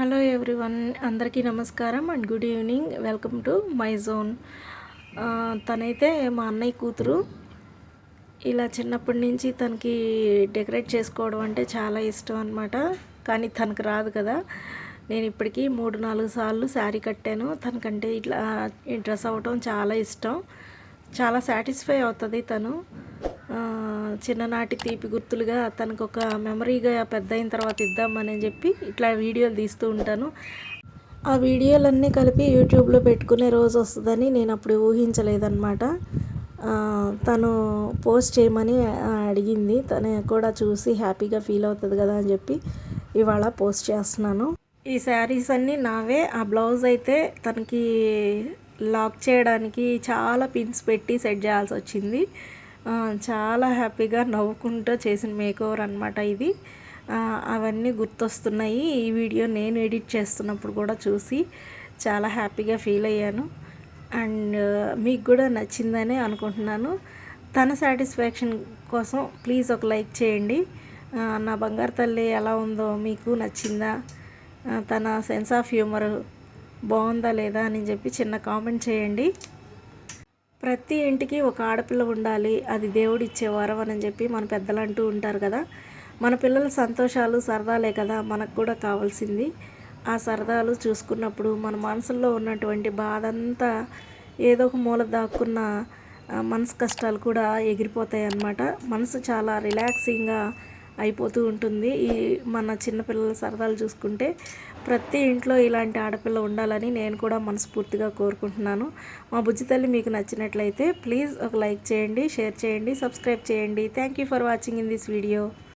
Hello everyone అందరికీ నమస్కారం and good evening. Welcome to my zone. తనైతే మా అన్నయ్య కూతురు. ఇలా చిన్నప్పటి నుంచి తనకి డెకరేట్ చేసుకోవడం అంటే చాలా ఇష్టం అనమాట కానీ తనకు రాదు కదా. నేను ఇప్పటికీ మూడు నాలుగు సార్లు శారీ కట్టాను. తనకంటే ఇట్లా డ్రెస్ అవ్వటం చాలా ఇష్టం. చాలా సాటిస్ఫై అవుతుంది తను. చిన్ననాటి తీపి గుర్తులుగా తనకు ఒక మెమరీగా పెద్ద అయిన తర్వాత ఇద్దామని చెప్పి ఇట్లా వీడియోలు తీస్తూ ఉంటాను. ఆ వీడియోలన్నీ కలిపి యూట్యూబ్లో పెట్టుకునే రోజు వస్తుందని నేను అప్పుడు ఊహించలేదన్నమాట. తను పోస్ట్ చేయమని అడిగింది. తను కూడా చూసి హ్యాపీగా ఫీల్ అవుతుంది కదా అని చెప్పి ఇవాళ పోస్ట్ చేస్తున్నాను. ఈ శారీస్ అన్నీ నావే. ఆ బ్లౌజ్ అయితే తనకి లాక్ చేయడానికి చాలా పిన్స్ పెట్టి సెట్ చేయాల్సి వచ్చింది. చాలా హ్యాపీగా నవ్వుకుంటూ చేసిన మేకోవర్ అనమాట ఇది. అవన్నీ గుర్తొస్తున్నాయి. ఈ వీడియో నేను ఎడిట్ చేస్తున్నప్పుడు కూడా చూసి చాలా హ్యాపీగా ఫీల్ అయ్యాను. అండ్ మీకు కూడా నచ్చిందని అనుకుంటున్నాను. తన సాటిస్ఫాక్షన్ కోసం ప్లీజ్ ఒక లైక్ చేయండి. నా బంగారు తల్లి ఎలా ఉందో మీకు నచ్చిందా? తన సెన్స్ ఆఫ్ హ్యూమర్ బాగుందా లేదా అని చెప్పి చిన్న కామెంట్ చేయండి. ప్రతి ఇంటికి ఒక ఆడపిల్ల ఉండాలి అది దేవుడు ఇచ్చే వరం అని చెప్పి మన పెద్దలు అంటూ ఉంటారు కదా. మన పిల్లల సంతోషాలు సరదాలే కదా మనకు కూడా కావాల్సింది. ఆ సరదాలు చూసుకున్నప్పుడు మన మనసుల్లో ఉన్నటువంటి బాధ అంతా ఏదో ఒక మూల దాక్కున్న మనసు కష్టాలు కూడా ఎగిరిపోతాయి అన్నమాట మనసు చాలా రిలాక్సింగ్గా అయిపోతూ ఉంటుంది. ఈ మన చిన్నపిల్లల సరదాలు చూసుకుంటే ప్రతి ఇంట్లో ఇలాంటి ఆడపిల్ల ఉండాలని నేను కూడా మనస్ఫూర్తిగా కోరుకుంటున్నాను. మా బుజ్జి తల్లి మీకు నచ్చినట్లయితే ప్లీజ్ ఒక లైక్ చేయండి షేర్ చేయండి సబ్స్క్రైబ్ చేయండి. Thank you for watching in this video